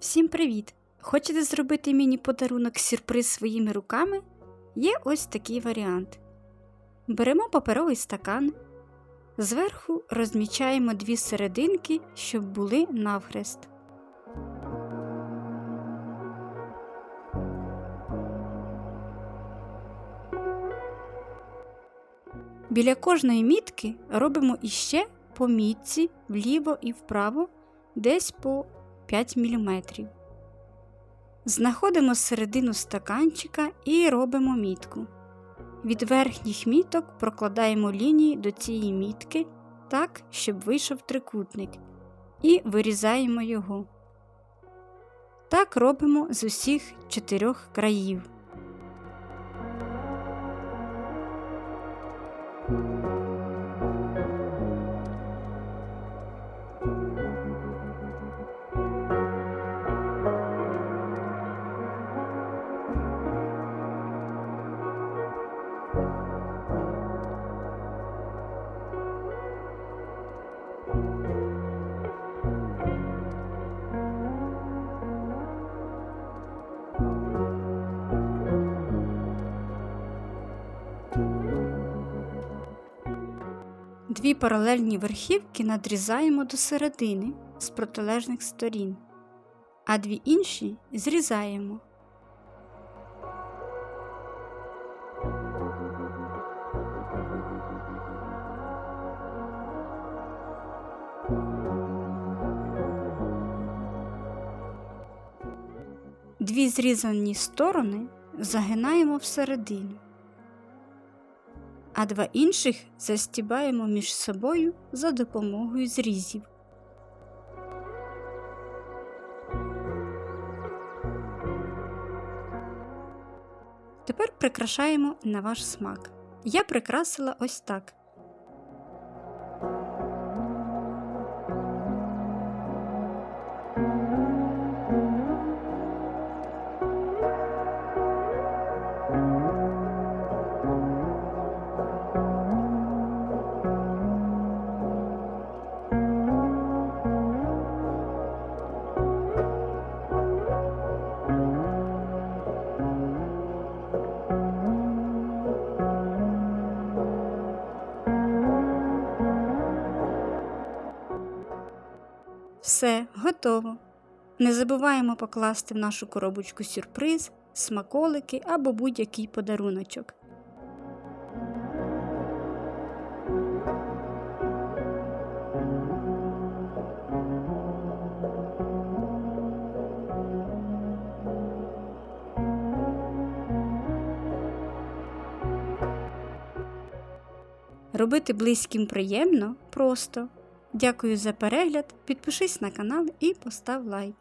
Всім привіт! Хочете зробити міні-подарунок сюрприз своїми руками? Є ось такий варіант. Беремо паперовий стакан, зверху розмічаємо дві серединки, щоб були навхрест. Біля кожної мітки робимо іще по мітці вліво і вправо десь по 5 мм. Знаходимо середину стаканчика і робимо мітку. Від верхніх міток прокладаємо лінії до цієї мітки так, щоб вийшов трикутник, і вирізаємо його. Так робимо з усіх чотирьох країв. Дві паралельні верхівки надрізаємо до середини з протилежних сторін, а дві інші зрізаємо. Дві зрізані сторони загинаємо всередину а два інших застібаємо між собою за допомогою зрізів. Тепер прикрашаємо на ваш смак. Я прикрасила ось так. Все, готово. Не забуваємо покласти в нашу коробочку сюрприз, смаколики або будь-який подаруночок. Робити близьким приємно, просто. Дякую за перегляд, підпишись на канал і постав лайк.